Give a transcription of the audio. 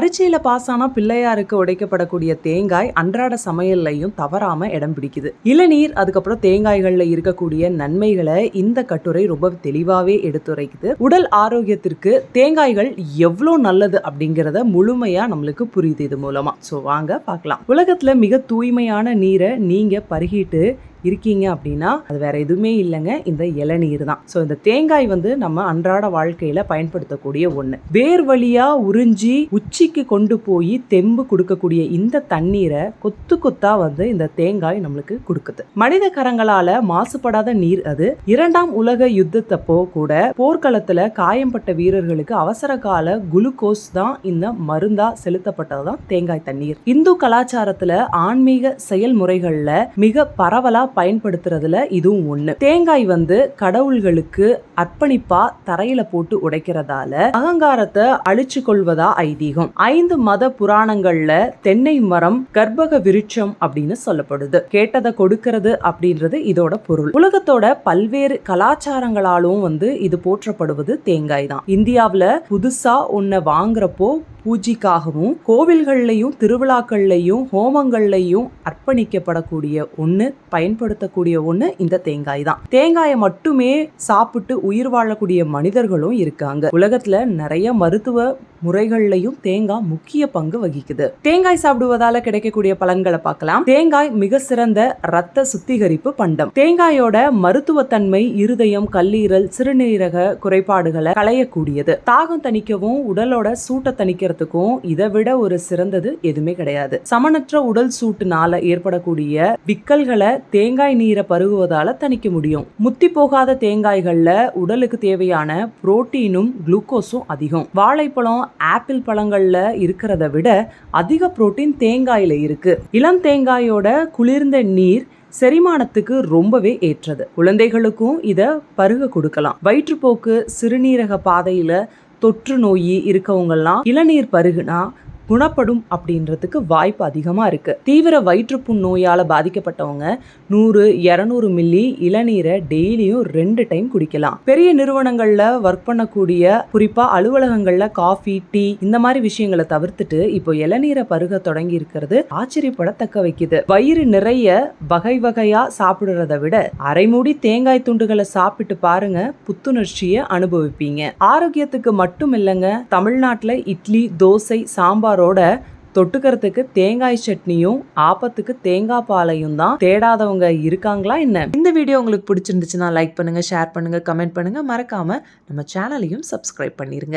பரீட்சையில பாஸ் ஆனால் பிள்ளையாருக்கு உடைக்கப்படக்கூடிய தேங்காய் அன்றாட சமையல்லையும் தவறாம இடம் பிடிக்குது. இளநீர் அதுக்கப்புறம் தேங்காய்கள்ல இருக்கக்கூடிய நன்மைகளை இந்த கட்டுரை ரொம்ப தெளிவாவே எடுத்துரைக்குது. உடல் ஆரோக்கியத்திற்கு தேங்காய்கள் எவ்வளோ நல்லது அப்படிங்கிறத முழுமையா நம்மளுக்கு புரியுது இது மூலமா. ஸோ வாங்க பார்க்கலாம். உலகத்துல மிக தூய்மையான நீரை நீங்க பருகிட்டு இருக்கீங்க அப்படின்னா அது வேற எதுவுமே இல்லைங்க. இந்த இளநீர் தான். ஸோ இந்த தேங்காய் வந்து நம்ம அன்றாட வாழ்க்கையில பயன்படுத்தக்கூடிய ஒன்று வேர் வழியா உறிஞ்சி உச்சிக்கு கொண்டு போய் தெம்பு கொடுக்கக்கூடிய இந்த தண்ணீரை கொத்து கொத்தா வந்து இந்த தேங்காய் நம்மளுக்கு கொடுக்குது. மனித கரங்களால மாசுபடாத நீர் அது. இரண்டாம் உலக யுத்தத்தப்போ கூட போர்க்களத்துல காயம்பட்ட வீரர்களுக்கு அவசர கால குளுக்கோஸ் தான் இந்த மருந்தா செலுத்தப்பட்டதுதான் தேங்காய் தண்ணீர். இந்து கலாச்சாரத்துல ஆன்மீக செயல்முறைகள்ல மிக பரவலா பயன்படுத்துறதுல இதுவும் ஒண்ணு. தேங்காய் வந்து கடவுள்களுக்கு அர்ப்பணிப்பா தரையில போட்டு உடைக்கிறதால அகங்காரத்தை அழிச்சு கொள்வதா ஐதீகம். ஐந்து மத புராணங்கள்ல தென்னை மரம் கர்ப்பக விருட்சம் அப்படின்னு சொல்லப்படுது. கேட்டதை கொடுக்கிறது அப்படின்றது இதோட பொருள். உலகத்தோட பல்வேறு கலாச்சாரங்களாலும் வந்து இது போற்றப்படுவது தேங்காய் தான். இந்தியாவில புதுசா ஒன்ன வாங்குறப்போ பூஜைக்காகவும் கோவில்கள்லையும் திருவிழாக்கள்லையும் ஹோமங்கள்லையும் அர்ப்பணிக்கப்படக்கூடிய ஒன்று பயன்படுத்தக்கூடிய ஒன்று இந்த தேங்காய் தான். தேங்காயை மட்டுமே சாப்பிட்டு உயிர் வாழக்கூடிய மனிதர்களும் இருக்காங்க. உலகத்துல நிறைய மருத்துவ முறைகள்லையும் தேங்காய் முக்கிய பங்கு வகிக்குது. தேங்காய் சாப்பிடுவதால கிடைக்கக்கூடிய பலன்களை பார்க்கலாம். தேங்காய் மிக சிறந்த ரத்த சுத்திகரிப்பு பண்டம். தேங்காயோட மருத்துவத்தன்மை இருதயம் கல்லீரல் சிறுநீரக குறைபாடுகளை களையக்கூடியது. தாகம் தணிக்கவும் உடலோட சூட்டை தணிக்கிறதுக்கும் இதை விட ஒரு சிறந்தது எதுவுமே கிடையாது. சமனற்ற உடல் சூட்டுனால ஏற்படக்கூடிய விக்கல்களை தேங்காய் நீரை பருகுவதால தணிக்க முடியும். முத்தி போகாத தேங்காய்கள்ல உடலுக்கு தேவையான புரோட்டீனும் குளுக்கோஸும் அதிகம். வாழைப்பழம் ஆப்பிள் பழங்கள்ல இருக்கிறத விட அதிக புரோட்டீன் தேங்காயில இருக்கு. இளம் தேங்காயோட குளிர்ந்த நீர் செரிமானத்துக்கு ரொம்பவே ஏற்றது. குழந்தைகளுக்கும் இதை பருக கொடுக்கலாம். வயிற்றுப்போக்கு சிறுநீரக பாதையில தொற்று நோய் இருக்கவங்கெல்லாம் இளநீர் பருகுனா குணப்படும் அப்படின்றதுக்கு வாய்ப்பு அதிகமாக இருக்குது தீவிர வயிற்றுப்புண் நோயால் பாதிக்கப்பட்டவங்க நூறு இரநூறு மில்லி இளநீரை டெய்லியும் ரெண்டு டைம் குடிக்கலாம். பெரிய நிறுவனங்களில் ஒர்க் பண்ணக்கூடிய குறிப்பாக அலுவலகங்களில் காஃபி டீ இந்த மாதிரி விஷயங்களை தவிர்த்துட்டு இப்போ இளநீரை பருக தொடங்கி இருக்கிறது ஆச்சரியப்படத்தக்க வைக்குது. வயிறு நிறைய வகை வகையா சாப்பிடுறத விட அரைமூடி தேங்காய் துண்டுகளை சாப்பிட்டு பாருங்க புத்துணர்ச்சியை அனுபவிப்பீங்க. ஆரோக்கியத்துக்கு மட்டும் இல்லைங்க தமிழ்நாட்டில் இட்லி தோசை சாம்பார் சாம்பாரோட தொட்டுக்கிறதுக்கு தேங்காய் சட்னியும் ஆப்பத்துக்கு தேங்காய் பாலையும் தான் தேடாதவங்க இருக்காங்களா என்ன? இந்த வீடியோ உங்களுக்கு பிடிச்சிருந்துச்சுன்னா லைக் பண்ணுங்க ஷேர் பண்ணுங்க கமெண்ட் பண்ணுங்க. மறக்காம நம்ம சேனலையும் சப்ஸ்கிரைப் பண்ணிருங்க.